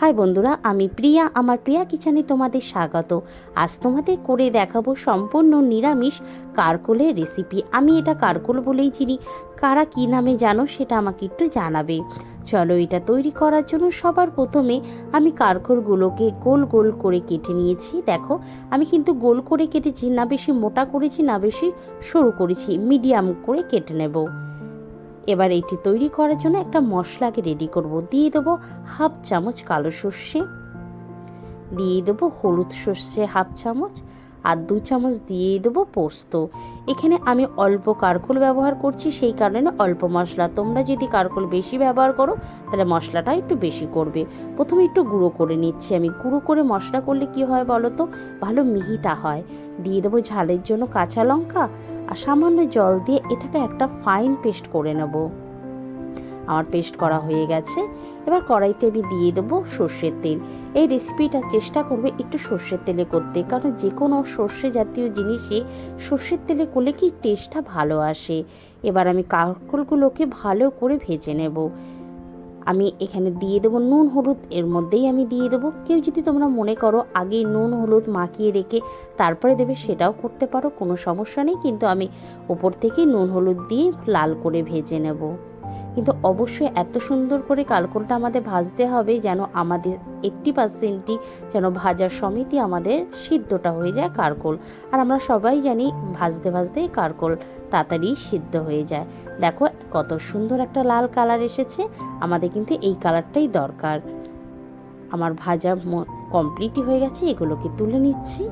High বন্ধুরা, আমি প্রিয়া। আমার প্রিয়া কিচেনে তোমাদের স্বাগত। আজ তোমাদের করে দেখাবো সম্পূর্ণ নিরামিষ কারকোলের রেসিপি আমি এটা কারকোল বলেই চিনি। কারা কী নামে জানো সেটা আমাকে একটু জানাবে। চলো এটা তৈরি করার জন্য সবার প্রথমে আমি কারকোলগুলোকে গোল গোল করে কেটে নিয়েছি। দেখো, আমি কিন্তু গোল করে কেটেছি, না বেশি মোটা করেছি, না বেশি সরু করেছি। মিডিয়াম করে কেটে নেব। এবার এটি তৈরি করার জন্য একটা মশলাকে রেডি করব। দিয়ে দেবো হাফ চামচ কালো সর্ষে। দিয়ে দেবো হলুদ সর্ষে হাফ চামচ আর দু চামচ দিয়ে দেবো পোস্ত। এখানে আমি অল্প কারকোল ব্যবহার করছি, সেই কারণে অল্প মশলা। তোমরা যদি কারকোল বেশি ব্যবহার করো, তাহলে মশলাটা একটু বেশি করবে। প্রথমে একটু গুঁড়ো করে নিচ্ছি আমি। গুঁড়ো করে মশলা করলে কি হয় বলো তো? ভালো মিহিটা হয়। দিয়ে দেবো ঝালের জন্য কাঁচা লঙ্কা আর সামান্য জল দিয়ে এটাকে একটা ফাইন পেস্ট করে নেব। আমার পেস্ট করা হয়ে গেছে। এবার কড়াইতে আমি দিয়ে দেবো সর্ষের তেল। এই রেসিপিটা চেষ্টা করবে একটু সর্ষের তেলে করতে, কারণ যে কোনো সর্ষে জাতীয় জিনিসে সর্ষের তেলে করলে কি টেস্টটা ভালো আসে। এবার আমি কাকলগুলোকে ভালো করে ভেজে নেব। আমি এখানে দিয়ে দেবো নুন, হলুদ, এর মধ্যেই আমি দিয়ে দেবো। কেউ যদি তোমরা মনে করো আগেই নুন, হলুদ মাখিয়ে রেখে তারপরে দেবে, সেটাও করতে পারো, কোনো সমস্যা নেই। কিন্তু আমি ওপর থেকে নুন, হলুদ দিয়ে লাল করে ভেজে নেব। কিন্তু অবশ্যই এত সুন্দর করে কালকলটা আমাদের ভাজতে হবে যেন আমাদের এইট্টি পার্সেন্টই যেন ভাজার সমিতি আমাদের সিদ্ধটা হয়ে যায় কারকোল। আর আমরা সবাই জানি ভাজতে ভাজতে কারকোল তাড়াতাড়ি সিদ্ধ হয়ে যায়। দেখো কত সুন্দর একটা লাল কালার এসেছে, আমাদের কিন্তু এই কালারটাই দরকার। আমার ভাজা কমপ্লিটই হয়ে গেছে, এগুলোকে তুলে নিচ্ছি।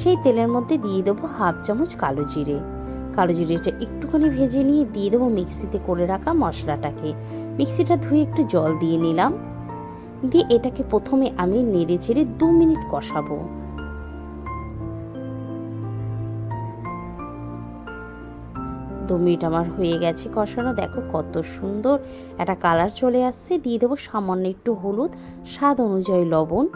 সেই তেলের মধ্যে দিয়ে দেবো হাফ চামচ কালো জিরে। কালো জিরেটা একটুখানি ভেজে নিয়ে দিয়ে দেবো মিক্সিতে করে রাখা মশলাটাকে। মিক্সিটা ধুয়ে একটু জল দিয়ে নিলাম। দিয়ে এটাকে প্রথমে আমি নেড়ে চেড়ে দু মিনিট কষাবো। দু মিনিট আমার হয়ে গেছে কষানো। দেখো কত সুন্দর একটা কালার চলে আসছে। দিয়ে দেবো সামান্য একটু হলুদ, স্বাদ অনুযায়ী লবণ।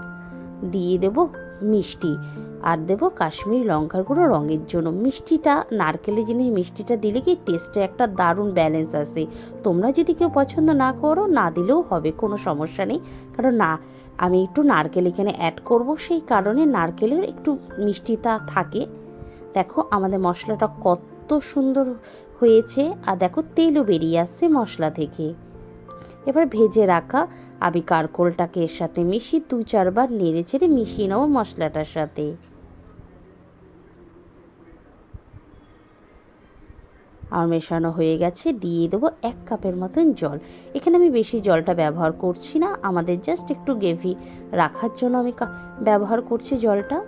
দিয়ে দেব মিষ্টি। আর দেবো কাশ্মীরি লঙ্কার গুঁড়ো রঙের জন্য। মিষ্টিটা, নারকেলের জিনিস মিষ্টিটা দিলে কি টেস্টে একটা দারুণ ব্যালেন্স আসে। তোমরা যদি কেউ পছন্দ না করো, না দিলেও হবে, কোনো সমস্যা নেই। কারণ না, আমি একটু নারকেল এখানে অ্যাড করব, সেই কারণে নারকেলের একটু মিষ্টিটা থাকে। দেখো আমাদের মশলাটা কত সুন্দর হয়েছে। আর দেখো তেলও বেরিয়ে আসছে মশলা থেকে। এবার ভেজে রাখা আমি কারকোলটাকে এর সাথে মিশিয়ে দু চারবার নেড়ে চেড়ে মিশিয়ে নেব মশলাটার সাথে। আর মেশানো হয়ে গেছে, দিয়ে দেবো এক কাপের মতন জল। এখানে আমি বেশি জলটা ব্যবহার করছি না, আমাদের জাস্ট একটু গ্রেভি রাখার জন্য আমি ব্যবহার করছি জলটা।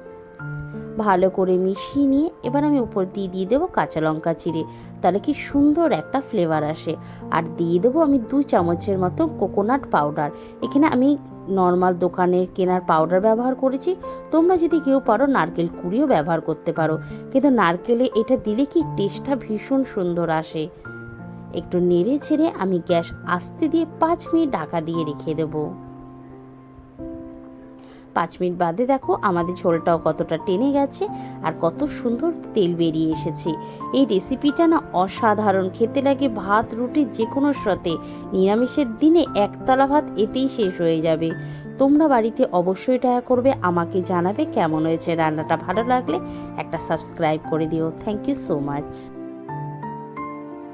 ভালো করে মিশিয়ে নিয়ে এবার আমি উপর দিয়ে দিয়ে দেবো কাঁচা লঙ্কা চিড়ে। তাহলে কি সুন্দর একটা ফ্লেভার আসে। আর দিয়ে দেবো আমি দু চামচের মতো কোকোনাট পাউডার এখানে আমি নর্মাল দোকানের কেনার পাউডার ব্যবহার করেছি। তোমরা যদি কেউ পারো নারকেল কুড়িও ব্যবহার করতে পারো। কিন্তু নারকেলে এটা দিলে কি টেস্টটা ভীষণ সুন্দর আসে। একটু নেড়ে ছেড়ে আমি গ্যাস আস্তে দিয়ে পাঁচ মিনিট ঢাকা দিয়ে রেখে দেবো। পাঁচ মিনিট বাদে দেখো আমাদের ঝোলটাও কতটা টেনে গেছে আর কত সুন্দর তেল বেরিয়ে এসেছে। এই রেসিপিটা না অসাধারণ। খেতে লাগে ভাত, রুটি যে কোনো সাথে নিরামিষের দিনে একতলা ভাত এতেই শেষ হয়ে যাবে। তোমরা বাড়িতে অবশ্যই এটা করবে। আমাকে জানাবে কেমন হয়েছে রান্নাটা। ভালো লাগলে একটা সাবস্ক্রাইব করে দিও। Thank you so much